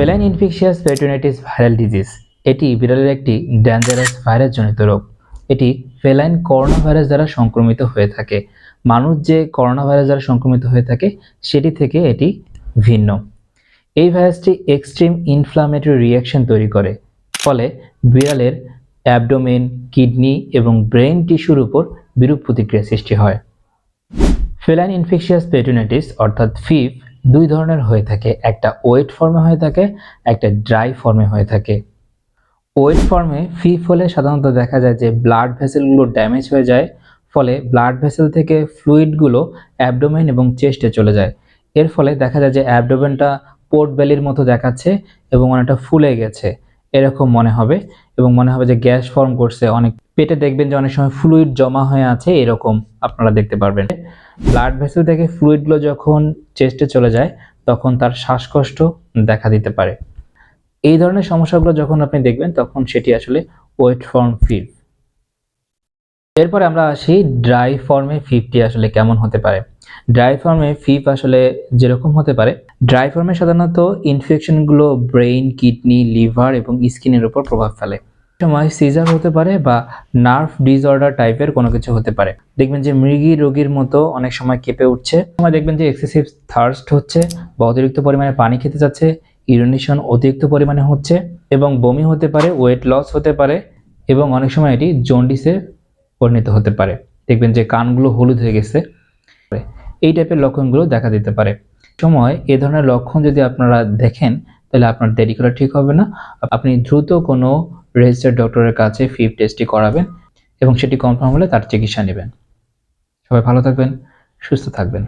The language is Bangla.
Feline infectious peritonitis viral disease. এটি বিড়ালের একটি ডেঞ্জারাস ভাইরাস জনিত রোগ। এটি ফেলাইন করোনা ভাইরাস দ্বারা সংক্রমিত হয়ে থাকে। মানুষ যে করোনা ভাইরাস দ্বারা সংক্রমিত হয়ে থাকে, সেটি থেকে এটি ভিন্ন। এই ভাইরাসটি এক্সট্রিম ইনফ্লামেটরি রিয়াকশন তৈরি করে। ফলে বিড়ালের অ্যাবডোমেন, কিডনি এবং ব্রেন টিস্যুর উপর বিরূপ প্রতিক্রিয়া সৃষ্টি হয়। ফেলাইন ইনফেকশিয়াস পেরিটোনাইটিস অর্থাৎ ফিফ দুই ধরনের হয়ে থাকে। একটা ওয়েট ফর্মে হয়ে থাকে, একটা ড্রাই ফর্মে হয়ে থাকে। ওয়েট ফর্মে ফিফ হলে সাধারণত দেখা যায় যে ব্লাড ভেসেলগুলো ড্যামেজ হয়ে যায়, ফলে ব্লাড ভেসেল থেকে ফ্লুইডগুলো অ্যাবডোমেন এবং চেস্টে চলে যায়। এর ফলে দেখা যায় যে অ্যাবডোমেনটা পোর্ট বেলির মতো দেখাচ্ছে এবং অনেকটা ফুলে গেছে। এরকম মনে হবে এবং মনে হবে যে গ্যাস ফর্ম করছে অনেক পেটে দেখবেন যে অনেক সময় ফ্লুইড জমা হয়ে আছে, এরকম আপনারা দেখতে পারবেন। ব্লাড ভেসেল থেকে ফ্লুইডগুলো যখন চেস্টে চলে যায়, তখন তার শ্বাসকষ্ট দেখা দিতে পারে। এই ধরনের সমস্যাগুলো যখন আপনি দেখবেন, তখন সেটি আসলে ওয়েট ফর্ম ফিভ এরপরে আমরা আসি ড্রাই ফর্মে ফিফটি আসলে কেমন হতে পারে। ড্রাই ফর্মে ফিফ আসলে যেরকম হতে পারে ড্রাই ফর্মে সাধারণত ইনফেকশনগুলো ব্রেইন কিডনি লিভার এবং স্কিনের উপর প্রভাব ফেলে। সময় সিজার হতে পারে বা নার্ভ ডিসঅর্ডার টাইপের কোনো কিছু হতে পারে। দেখবেন যে মৃগী রোগীর মতো অনেক সময় কেঁপে উঠছে। সময় দেখবেন যে এক্সেসিভ থার্স্ট হচ্ছে বা অতিরিক্ত পরিমাণে পানি খেতে যাচ্ছে ইউরিনেশন অতিরিক্ত পরিমাণে হচ্ছে এবং বমি হতে পারে ওয়েট লস হতে পারে এবং অনেক সময় এটি জন্ডিসে পরিণত হতে পারে। দেখবেন যে কানগুলো হলুদ হয়ে গেছে। এই টাইপের লক্ষণগুলো দেখা দিতে পারে। সময়, এ ধরনের লক্ষণ যদি আপনারা দেখেন, তাহলে আপনার দেরি করা ঠিক হবে না। আপনি দ্রুত কোনো রেজিস্টার্ড ডক্টরের কাছে ফিফ টেস্টটি করাবেন এবং সেটি কনফার্ম হলে তার চিকিৎসা নেবেন। সবাই ভালো থাকবেন, সুস্থ থাকবেন।